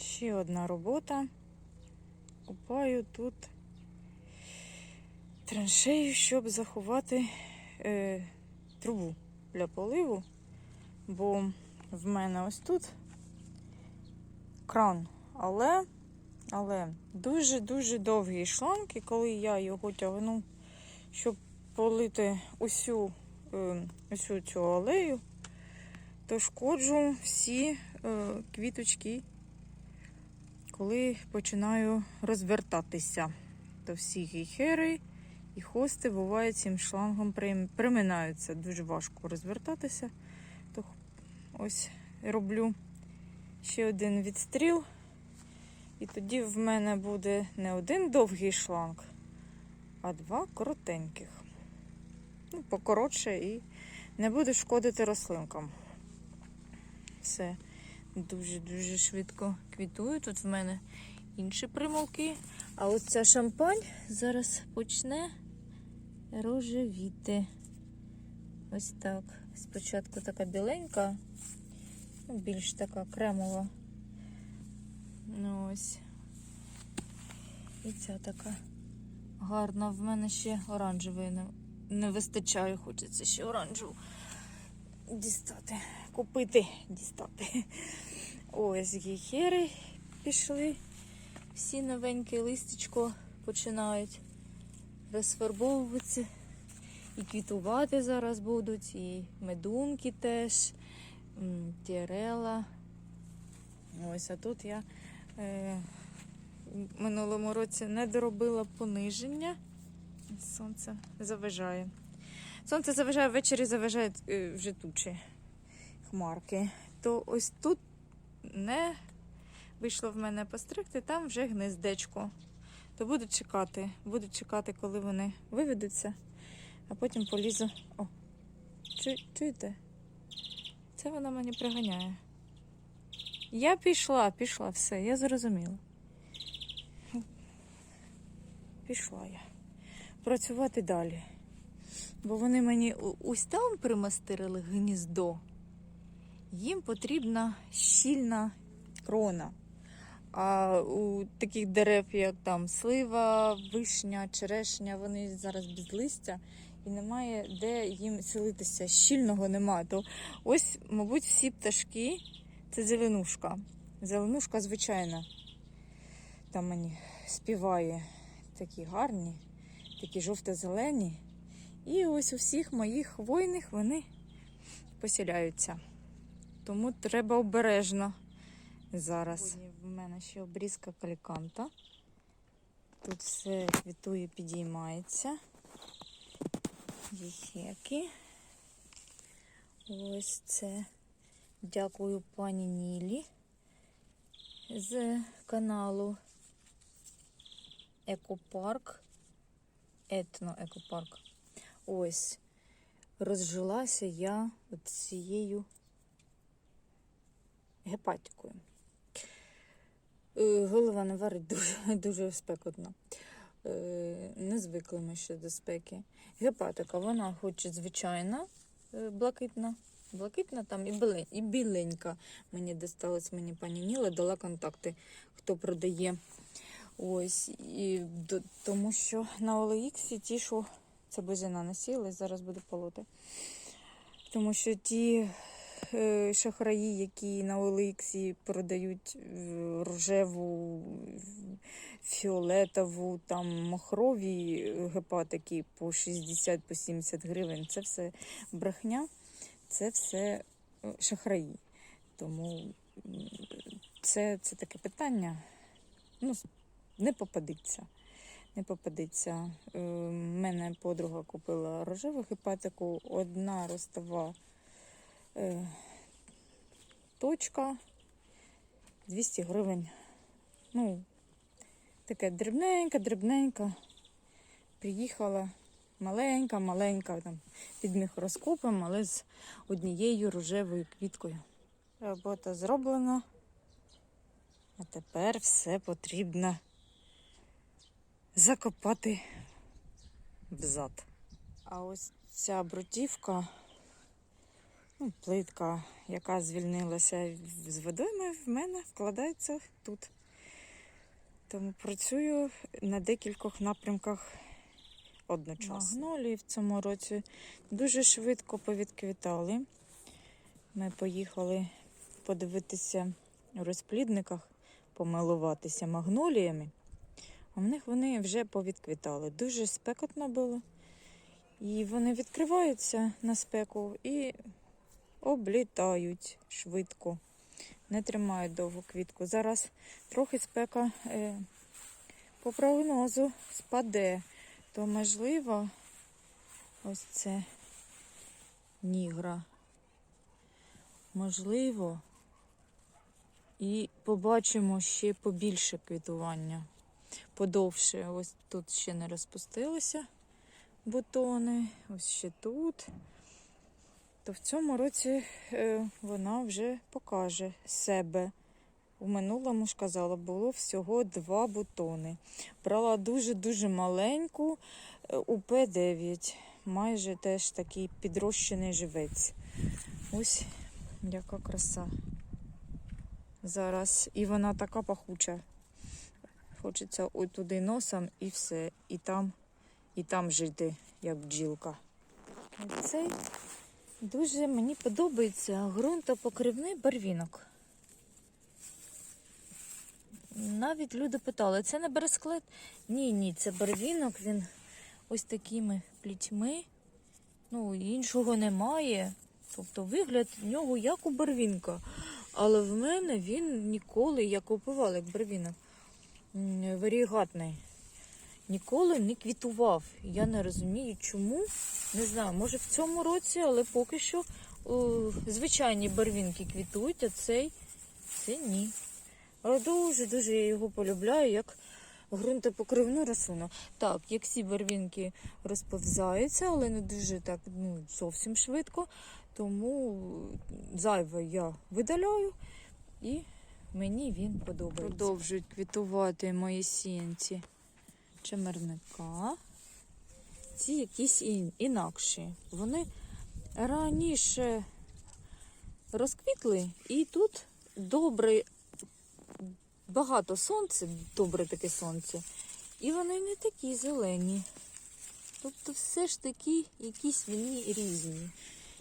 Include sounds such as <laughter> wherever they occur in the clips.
Ще одна робота. Купаю тут траншею, щоб заховати е, трубу для поливу, бо в мене ось тут кран, але, але дуже-дуже довгий шланг, і коли я його тягну, щоб полити усю, е, усю цю алею, то шкоджу всі е, квіточки, коли починаю розвертатися. То всі гейхери і хости бувають цим шлангом приминаються. Дуже важко розвертатися. То ось роблю ще один відстріл. І тоді в мене буде не один довгий шланг, а два коротеньких. Ну, покоротше і не буде шкодити рослинкам. Все дуже-дуже швидко квітує. Тут в мене інші примулки. А ось ця шампань зараз почне рожевіти. Ось так. Спочатку така біленька, ну, більш така кремова. Ну ось. І ця така гарна. В мене ще оранжевої не, не вистачає. Хочеться ще оранжеву дістати. Купити, дістати. Ось гіхери пішли. Всі новеньке листечко починають розфарбовуватися. І квітувати зараз будуть, і медунки теж, тірела. Ось, а тут я е, в минулому році не доробила пониження. Сонце заважає. Сонце заважає ввечері, заважає е, вже тучі хмарки. То ось тут не вийшло в мене постригти, там вже гнездечко. То буду чекати. Буду чекати, коли вони виведуться, а потім полізу. О, чу, чуєте? Це вона мені приганяє. Я пішла, пішла, все, я зрозуміла. Пішла я. Працювати далі. Бо вони мені ось там примастирили гніздо. Їм потрібна щільна крона. А у таких дерев, як там слива, вишня, черешня, вони зараз без листя і немає де їм селитися. Щільного немає. То ось, мабуть, всі пташки це зеленушка. Зеленушка звичайна. Там мені співає такі гарні, такі жовто-зелені. І ось у всіх моїх хвойних вони поселяються. Тому треба обережно зараз. Сьогодні в мене ще обрізка каліканта. Тут все квітує, підіймається. Єхеки. Ось це. Дякую пані Нілі з каналу Екопарк. Етно Екопарк. Ось. Розжилася я цією гепатикою. Е, Голова не варить дуже, <laughs> дуже спекотно. Е, Не звикли ми ще до спеки. Гепатика, вона хоч звичайна, е, блакитна, блакитна там і, біленька. Мені досталась, мені пані Ніла дала контакти, хто продає. Ось, і тому що на OLX ті, що це бузина насіли, зараз буду полоти. Тому що ті шахраї, які на OLX продають е, рожеву, фіолетову, там махрові гепатики по 60-70 гривень, це все брехня, це все е, шахраї. Тому це, це таке питання. Ну, не попадеться. Не попадеться. У мене подруга купила рожеву гепатику, одна ростова е, точка 200 гривень. Ну, таке дрібненька, дрібненька. Приїхала маленька, маленька, там, під мікроскопом, але з однією рожевою квіткою. Робота зроблена. А тепер все потрібно закопати взад. А ось ця брутівка плитка, яка звільнилася з водойми, в мене вкладається тут. Тому працюю на декількох напрямках одночасно. Магнолії в цьому році дуже швидко повідквітали. Ми поїхали подивитися у розплідниках, помилуватися магноліями. А в них вони вже повідквітали. Дуже спекотно було. І вони відкриваються на спеку і облітають швидко. Не тримають довго квітку. Зараз трохи спека е, по прогнозу спаде, то можливо ось це нігра. Можливо, і побачимо ще побільше квітування. Подовше. Ось тут ще не розпустилися бутони, ось ще тут. То в цьому році е, вона вже покаже себе. У минулому ж казала, було всього два бутони. Брала дуже-дуже маленьку е, УП-9, майже теж такий підрощений живець. Ось яка краса. Зараз. І вона така пахуча. Хочеться ой туди носом і все. І там, і там жити, як бджілка. Цей дуже мені подобається ґрунтопокривний барвінок. Навіть люди питали, це не бересклет? Ні, ні, це барвінок, він ось такими плітьми. Ну, іншого немає. Тобто вигляд в нього як у барвінка. Але в мене він ніколи, я купувала як барвінок, варігатний. Ніколи не квітував. Я не розумію, чому. Не знаю, може в цьому році, але поки що о, звичайні барвінки квітують, а цей це ні. Але дуже-дуже я його полюбляю, як ґрунтопокривну рослину. Так, як всі барвінки розповзаються, але не дуже так ну, зовсім швидко. Тому зайве я видаляю і мені він подобається. Продовжують квітувати мої сінці чемерника. Ці якісь інакші. Вони раніше розквітли, і тут добре, багато сонця, добре таке сонце, і вони не такі зелені. Тобто все ж таки якісь вони різні.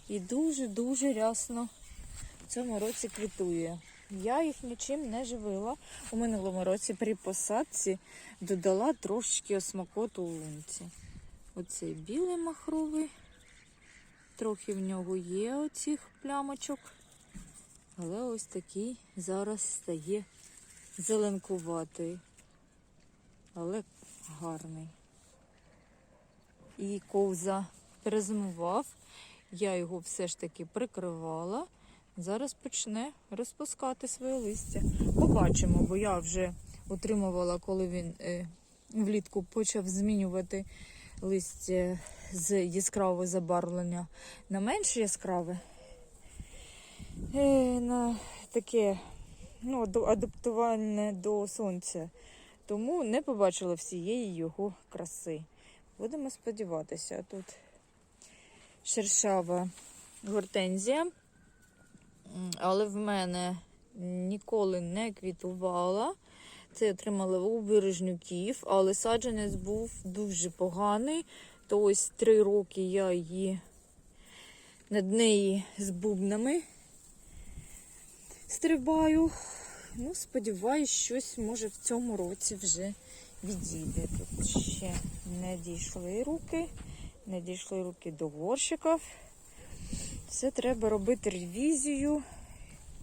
І дуже-дуже рясно в цьому році квітує. Я їх нічим не живила. У минулому році при посадці додала трошечки осмакоту лунці. Оцей білий махровий. Трохи в нього є оцих плямочок. Але ось такий зараз стає зеленкуватий. Але гарний. І ковза перезимував. Я його все ж таки прикривала. Зараз почне розпускати своє листя. Побачимо, бо я вже отримувала, коли він е, влітку почав змінювати листя з яскравого забарвлення на менш яскраве. Е, на таке ну, ад- адаптувальне до сонця. Тому не побачила всієї його краси. Будемо сподіватися, тут шершава гортензія, але в мене ніколи не квітувала. Це отримала у бережнюків, але саджанець був дуже поганий. То ось три роки я її над неї з бубнами стрибаю. Ну, сподіваюсь, щось може в цьому році вже відійде. Тут ще не дійшли руки, не дійшли руки до горщиків. Все треба робити ревізію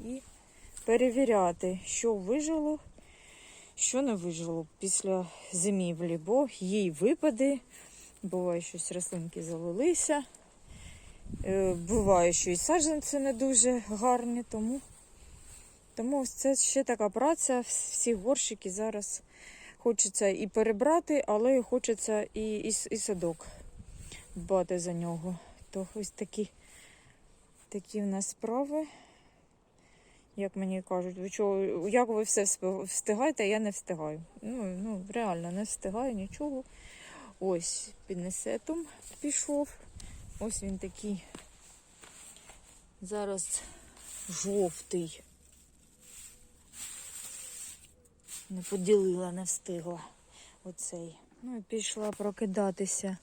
і перевіряти, що вижило, що не вижило після зимівлі, бо їй випади. Буває, щось рослинки залилися. Е, Буває, що і саджанці не дуже гарні, тому, тому це ще така праця. Всі горщики зараз хочеться і перебрати, але хочеться і, і, і садок дбати за нього. То ось такі, такі в нас справи. Як мені кажуть, ви чого, як ви все встигаєте, а я не встигаю. Ну, ну, реально не встигаю нічого. Ось піднесетом пішов. Ось він такий Зараз жовтий. Не поділила, не встигла оцей. Ну і пішла прокидатися.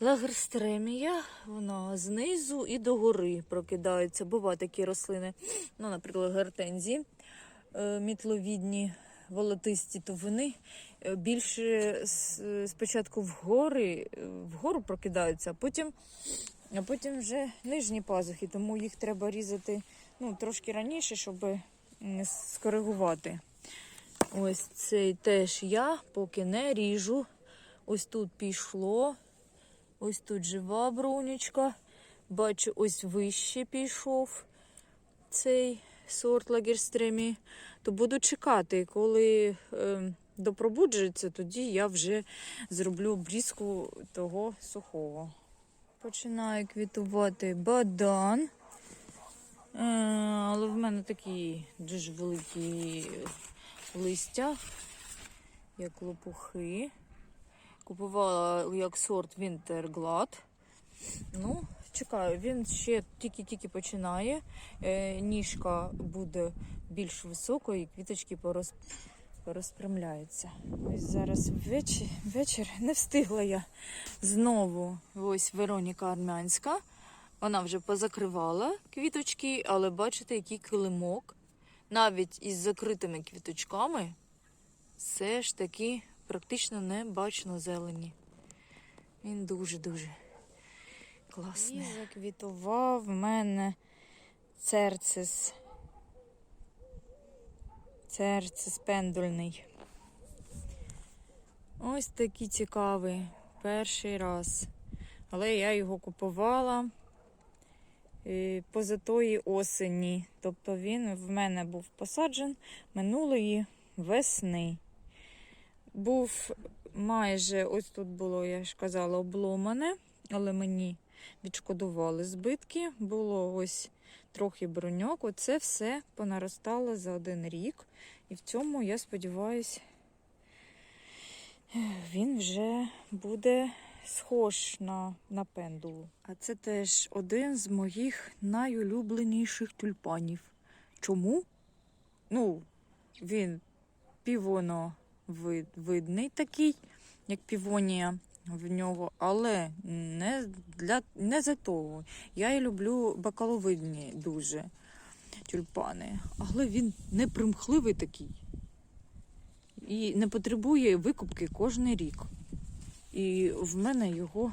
Лагерстремія, вона знизу і догори прокидається. Бувають такі рослини, ну, наприклад, гортензії е, мітловідні, волотисті, то вони е, більше с- спочатку вгори, е, вгору прокидаються, а потім, а потім вже нижні пазухи, тому їх треба різати ну, трошки раніше, щоб скоригувати. Ось цей теж я поки не ріжу. Ось тут пішло. Ось тут жива брунечка. Бачу, ось вище пішов цей сорт лагерстремі. То буду чекати, коли е, допробуджується, тоді я вже зроблю обрізку того сухого. Починає квітувати бадан. Е, але в мене такі дуже великі листя, як лопухи. Купувала як сорт Вінтерглад. Ну, чекаю, він ще тільки-тільки починає. Е, ніжка буде більш високою і квіточки порозп... порозпрямляються. Ось зараз вечір, вечір не встигла я знову. Ось Вероніка Армянська. Вона вже позакривала квіточки, але бачите, який килимок. Навіть із закритими квіточками все ж таки практично не бачно зелені. Він дуже-дуже класний. І заквітував в мене церцис. Церцис пендульний. Ось такий цікавий. Перший раз. Але я його купувала е, позатої осені. Тобто він в мене був посаджен минулої весни. Був майже, ось тут було, я ж казала, обломане, але мені відшкодували збитки. Було ось трохи броньок. Оце все понаростало за один рік. І в цьому, я сподіваюся, він вже буде схож на, на пендулу. А це теж один з моїх найулюбленіших тюльпанів. Чому? Ну, він півоно вид, видний такий, як півонія в нього, але не, для, не за того. Я і люблю бакаловидні дуже тюльпани. Але він не примхливий такий. І не потребує викупки кожен рік. І в мене його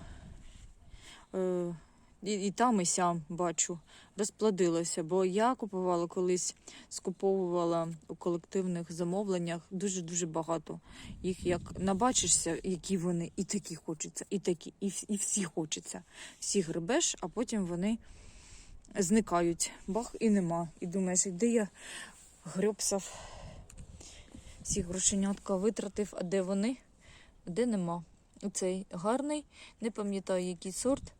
е, і, і там, і сям бачу, розплодилося. Бо я купувала колись, скуповувала у колективних замовленнях дуже-дуже багато. Їх як набачишся, які вони, і такі хочеться, і такі, і, і всі хочеться. Всі гребеш, а потім вони зникають. Бах і нема. І думаєш, де я гребсав, всі грошенятка витратив, а де вони? Де нема. Оцей гарний, не пам'ятаю, який сорт,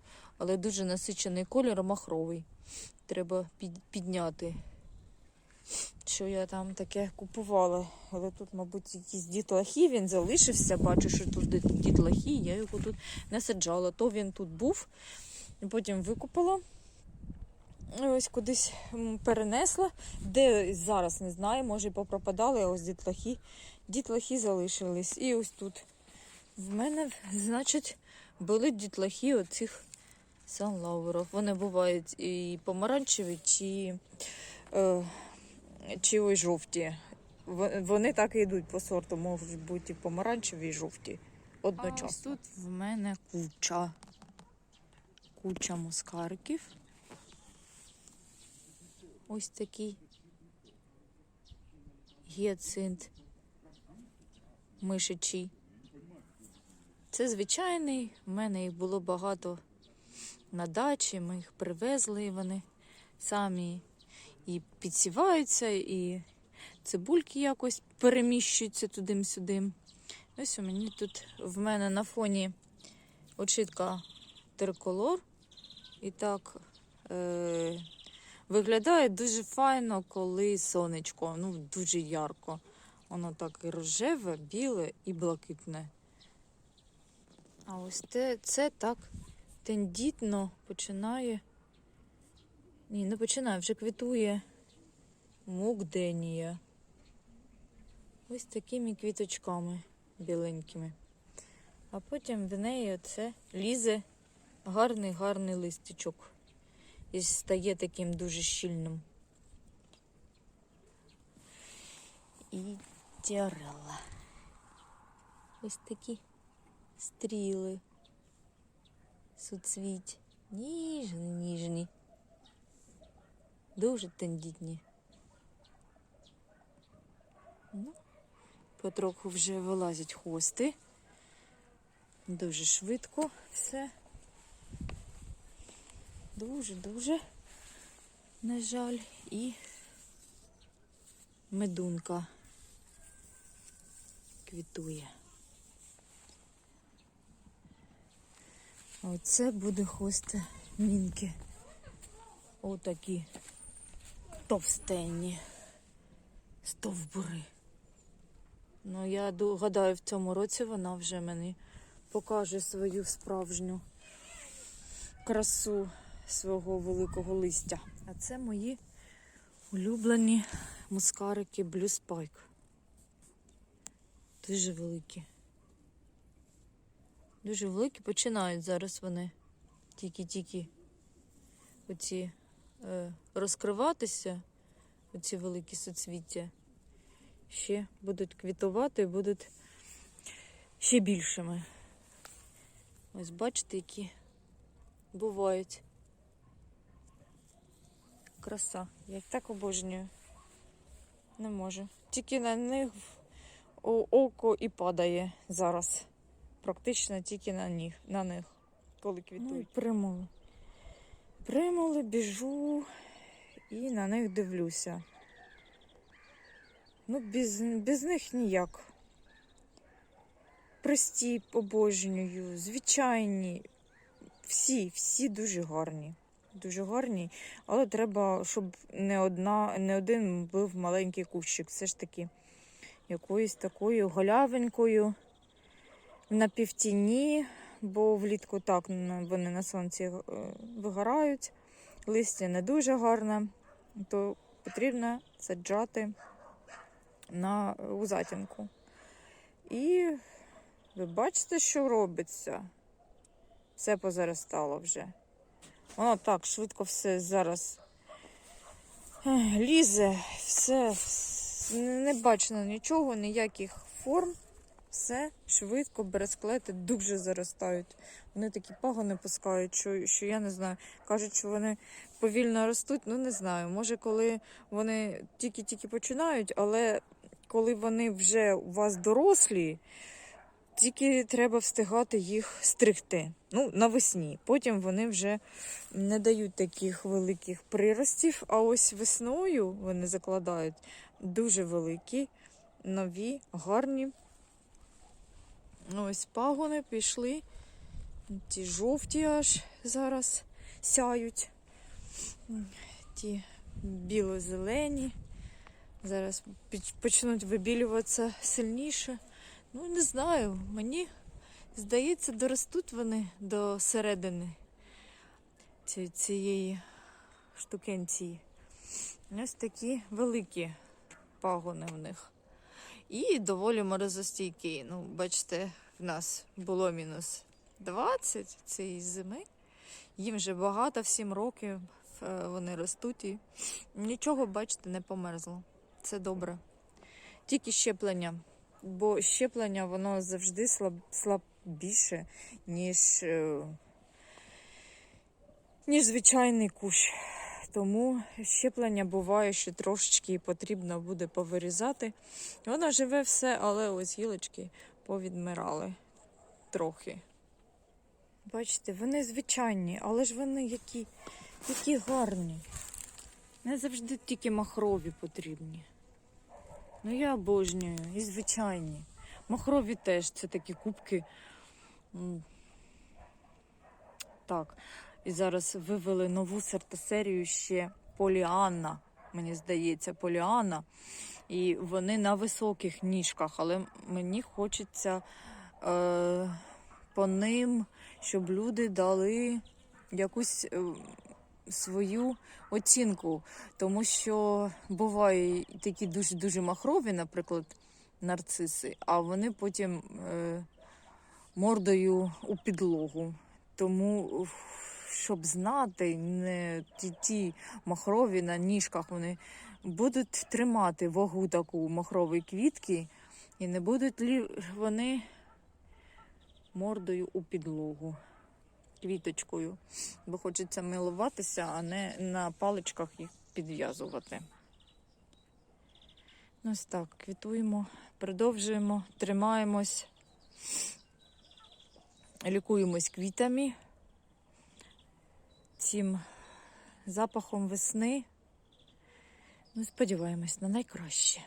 але дуже насичений кольор, махровий. Треба підняти. Що я там таке купувала. Але тут, мабуть, якийсь дітлахи, він залишився. Бачу, що тут дітлахи, я його тут не саджала. То він тут був, потім викупила. Ось кудись перенесла. Де зараз не знаю, може попропадали, а ось дітлахи. Дітлахи залишились. І ось тут в мене, значить, були дітлахи оцих санлауерів. Вони бувають і помаранчеві, чи, е, чи ось жовті. Вони так і йдуть по сорту, можуть бути і помаранчеві, і жовті. Одночасно. ось тут в мене куча. Куча мускариків. Ось такий гіацинт мишичий. Це звичайний, в мене їх було багато на дачі, ми їх привезли, і вони самі і підсіваються, і цибульки якось переміщуються туди-сюди. Ось у мені тут в мене на фоні очітка триколор. І так е, виглядає дуже файно, коли сонечко, ну дуже ярко. Воно так і рожеве, біле і блакитне. А ось те, це так тендітно починає Ні, не починає, вже квітує мукденія. Ось такими квіточками біленькими. А потім в неї оце лізе гарний гарний листочок. І стає таким дуже щільним. І тярела. Ось такі стріли. Суцвіть. Ніжні, ніжні. Дуже тендітні. Ну, потроху вже вилазять хвости. Дуже швидко все. Дуже-дуже, на жаль, і медунка квітує. Оце буде хвости мінки. Отакі товстенні стовбури. Ну, я гадаю, в цьому році вона вже мені покаже свою справжню красу свого великого листя. А це мої улюблені мускарики Blue Spike. Дуже великі. Дуже великі. Починають зараз вони тільки-тільки оці е, розкриватися, оці великі суцвіття. Ще будуть квітувати і будуть ще більшими. Ось бачите, які бувають. Краса. Я їх так обожнюю. Не можу. Тільки на них око і падає зараз. Практично тільки на них, на них коли квітують. Ну, і примули. Примули, біжу і на них дивлюся. Ну, без, без них ніяк. Прості, обожнюю, звичайні. Всі, всі дуже гарні. Дуже гарні, але треба, щоб не одна, не один був маленький кущик. Все ж таки якоюсь такою голявенькою на півтіні, бо влітку так вони на сонці е, вигорають. Листя не дуже гарне, то потрібно саджати на у затінку. І ви бачите, що робиться? Все позаростало вже. Воно так швидко все зараз лізе, все, не бачено нічого, ніяких форм. Все швидко, бересклети дуже заростають. Вони такі пагони пускають, що, що я не знаю. Кажуть, що вони повільно ростуть, ну не знаю. Може, коли вони тільки-тільки починають, але коли вони вже у вас дорослі, тільки треба встигати їх стригти. Ну, навесні. Потім вони вже не дають таких великих приростів. А ось весною вони закладають дуже великі, нові, гарні. Ось пагони пішли. Ті жовті аж зараз сяють. Ті біло-зелені. Зараз почнуть вибілюватися сильніше. Ну, не знаю, мені здається, доростуть вони до середини цієї штукенції. Ось такі великі пагони в них. І доволі морозостійкі. Ну, бачите, в нас було мінус 20 цієї зими. Їм вже багато, в 7 років е, вони ростуть і нічого, бачите, не померзло. Це добре. Тільки щеплення. Бо щеплення воно завжди слаб, слабіше, ніж, е, ніж звичайний кущ. Тому щеплення буває, що трошечки потрібно буде повирізати. Воно живе все, але ось гілочки повідмирали трохи. Бачите, вони звичайні, але ж вони які, які гарні. Не завжди тільки махрові потрібні. Ну, я обожнюю і звичайні. Махрові теж це такі кубки. Так, і зараз вивели нову сертосерію ще Поліанна. Мені здається, Поліанна. І вони на високих ніжках, але мені хочеться е, по ним, щоб люди дали якусь е, свою оцінку, тому що бувають такі дуже дуже махрові, наприклад, нарциси, а вони потім е, мордою у підлогу. Тому, уф, щоб знати, не ті, ті махрові на ніжках вони будуть тримати вагу таку махрової квітки, і не будуть лі вони мордою у підлогу квіточкою, бо хочеться милуватися, а не на паличках їх підв'язувати. Ось так, квітуємо, продовжуємо, тримаємось, лікуємось квітами, цим запахом весни. Ну, сподіваємось на найкраще.